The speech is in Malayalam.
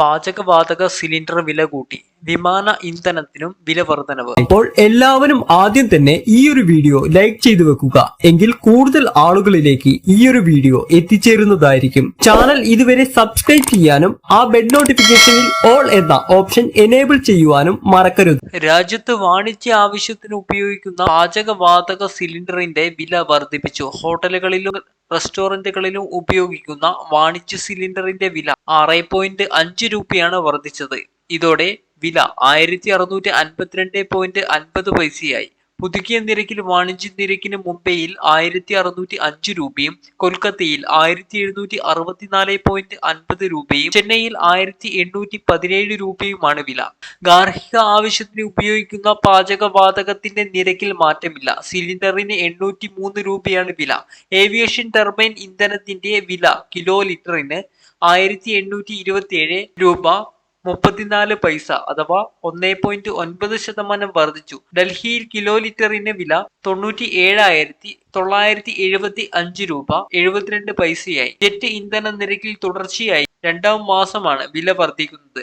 പാചകവാതക സിലിണ്ടർ വില കൂട്ടി. വിമാന ഇന്ധനത്തിനും വില വർധനവ്. അപ്പോൾ എല്ലാവരും ആദ്യം തന്നെ ഈ ഒരു വീഡിയോ ലൈക്ക് ചെയ്തു വെക്കുക. എങ്കിൽ കൂടുതൽ ആളുകളിലേക്ക് ഈ ഒരു വീഡിയോ എത്തിച്ചേരുന്നതായിരിക്കും. ചാനൽ ഇതുവരെ സബ്സ്ക്രൈബ് ചെയ്യാനും ആ ബെഡ് നോട്ടിഫിക്കേഷനിൽ ഓൾ എന്ന ഓപ്ഷൻ എനേബിൾ ചെയ്യുവാനും മറക്കരുത്. രാജ്യത്ത് വാണിജ്യ ആവശ്യത്തിന് ഉപയോഗിക്കുന്ന പാചകവാതക സിലിണ്ടറിന്റെ വില വർദ്ധിപ്പിച്ചു ഹോട്ടലുകളിലും റെസ്റ്റോറന്റുകളിലും ഉപയോഗിക്കുന്ന വാണിജ്യ സിലിണ്ടറിന്റെ വില ആറ് പോയിന്റ് അഞ്ച് രൂപയാണ് വർദ്ധിച്ചത്. ഇതോടെ വില ആയിരത്തി അറുന്നൂറ്റി അൻപത്തിരണ്ട് പോയിന്റ് അൻപത് പൈസയായി. പുതുക്കിയ നിരക്കിൽ വാണിജ്യ നിരക്കിന് മുംബൈയിൽ ആയിരത്തി അറുന്നൂറ്റി അഞ്ച് രൂപയും കൊൽക്കത്തയിൽ ആയിരത്തി എഴുന്നൂറ്റി അറുപത്തിനാല് പോയിന്റ് അൻപത് രൂപയും ചെന്നൈയിൽ ആയിരത്തി എണ്ണൂറ്റി പതിനേഴ് രൂപയുമാണ് വില. ഗാർഹിക ആവശ്യത്തിന് ഉപയോഗിക്കുന്ന പാചകവാതകത്തിന്റെ നിരക്കിൽ മാറ്റമില്ല. സിലിണ്ടറിന് എണ്ണൂറ്റി മൂന്ന് രൂപയാണ് വില. ഏവിയേഷൻ ടർബൈൻ ഇന്ധനത്തിന്റെ വില കിലോ ലിറ്ററിന് ആയിരത്തി എണ്ണൂറ്റി ഇരുപത്തി ഏഴ് രൂപ. മുപ്പത്തിനാല് പൈസ അഥവാ ഒന്നേ പോയിന്റ് ഒൻപത് ശതമാനം വർദ്ധിച്ചു. ഡൽഹിയിൽ കിലോ ലിറ്ററിന് വില തൊണ്ണൂറ്റി ഏഴായിരത്തി തൊള്ളായിരത്തി എഴുപത്തി അഞ്ച് രൂപ എഴുപത്തിരണ്ട് പൈസയായി. ജെറ്റ് ഇന്ധന നിരക്കിൽ തുടർച്ചയായി. രണ്ടാം മാസമാണ് വില വർദ്ധിക്കുന്നത്.